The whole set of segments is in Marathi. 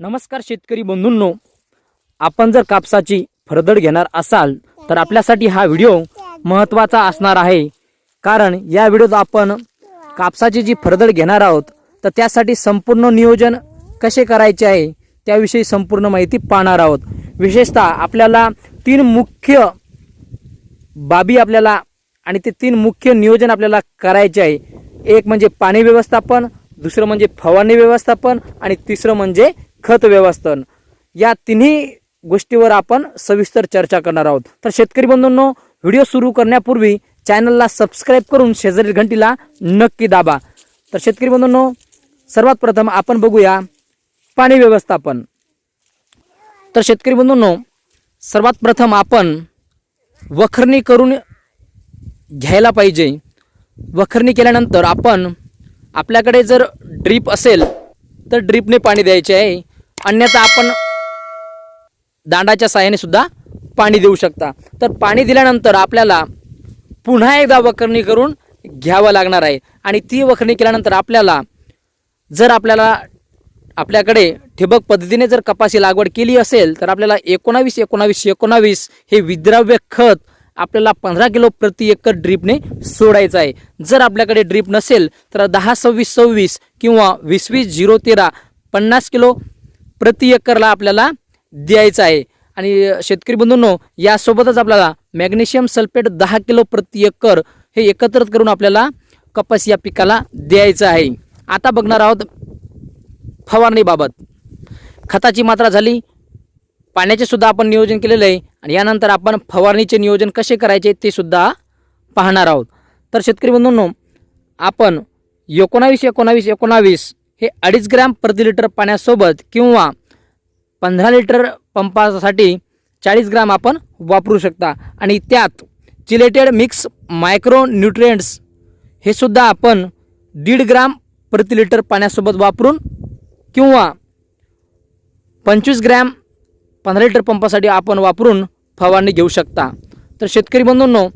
नमस्कार शेतकरी बंधूंनो. आपण जर कापसाची फरदड घेणार असाल तर आपल्यासाठी हा व्हिडिओ महत्त्वाचा असणार आहे. कारण या व्हिडिओत आपण कापसाची जी फरदड घेणार आहोत तर त्यासाठी संपूर्ण नियोजन कसे करायचे आहे त्याविषयी संपूर्ण माहिती पाहणार आहोत. विशेषतः आपल्याला तीन मुख्य बाबी आपल्याला आणि ते तीन मुख्य नियोजन आपल्याला करायचे आहे. एक म्हणजे पाणी व्यवस्थापन दुसरं म्हणजे फवारणी व्यवस्थापन आणि तिसरं म्हणजे खत व्यवस्थापन या तिन्ही गोष्टीवर आपण सविस्तर चर्चा करणार आहोत. तर शेतकरी बंधूंनो व्हिडिओ सुरू करण्यापूर्वी चॅनलला सबस्क्राईब करून शेजारील घंटीला नक्की दाबा. तर शेतकरी बंधूंनो सर्वात प्रथम आपण बघूया पाणी व्यवस्थापन. तर शेतकरी बंधूंनो सर्वात प्रथम आपण वखरणी करून घ्यायला पाहिजे. वखरणी केल्यानंतर आपण आपल्याकडे जर ड्रीप असेल तर ड्रीपने पाणी द्यायचे आहे. अन्यथा आपण दांडाच्या साह्याने सुद्धा पाणी देऊ शकता. तर पाणी दिल्यानंतर आपल्याला पुन्हा एकदा वखरणी करून घ्यावं लागणार आहे. आणि ती वखरणी केल्यानंतर आपल्याला जर आपल्याला आपल्याकडे ठिबक पद्धतीने जर कपाशी लागवड केली असेल तर आपल्याला एकोणावीस एकोणावीस एकोणावीस हे विद्राव्य खत आपल्याला पंधरा किलो प्रति एकर ड्रीपने सोडायचं आहे. जर आपल्याकडे ड्रीप नसेल तर दहा सव्वीस सव्वीस किंवा वीस वीस झिरो तेरा पन्नास किलो प्रति एकरला आपल्याला द्यायचं आहे. आणि शेतकरी बंधूंनो यासोबतच आपल्याला मॅग्नेशियम सल्फेट दहा किलो प्रति एकर हे एकत्रित करून आपल्याला कपास या पिकाला द्यायचं आहे. आता बघणार आहोत फवारणीबाबत. खताची मात्रा झाली पाण्याचे सुद्धा आपण नियोजन केलेलं आहे आणि यानंतर आपण फवारणीचे नियोजन कसे करायचे ते सुद्धा पाहणार आहोत. तर शेतकरी बंधूंनो आपण एकोणावीस एकोणावीस एकोणावीस हे अडीच ग्रॅम प्रति लिटर पाण्यासोबत किंवा पंधरा लिटर पंपासाठी चाळीस ग्राम आपण वापरू शकता. आणि त्यात चिलेटेड मिक्स मायक्रो न्यूट्रिएंट्स हे सुद्धा आपण दीड ग्राम प्रति लिटर पाण्यासोबत वापरून किंवा पंचवीस ग्रॅम पंधरा लिटर पंपासाठी आपण वापरून फवारणी घेऊ शकता. तर शेतकरी बंधूंनो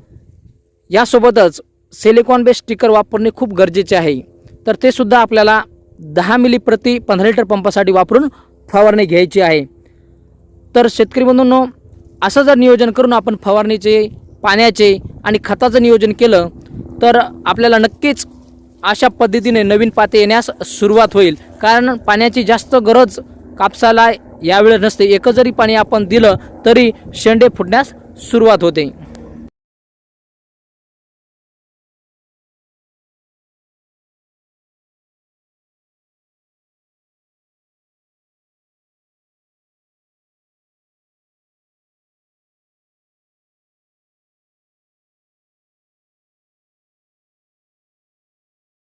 यासोबतच सिलिकॉन बेस स्टिकर वापरणे खूप गरजेचे आहे. तर ते सुद्धा आपल्याला दहा मिली प्रति पंधरा लिटर पंपासाठी वापरून फवारणी घ्यायची आहे. तर शेतकरी बंधूंनो असं जर नियोजन करून आपण फवारणीचे पाण्याचे आणि खताचं नियोजन केलं तर आपल्याला नक्कीच अशा पद्धतीने नवीन पाते येण्यास सुरुवात होईल. कारण पाण्याची जास्त गरज कापसाला यावेळेस नसते. एकच जरी पाणी आपण दिलं तरी शेंडे फुटण्यास सुरुवात होते.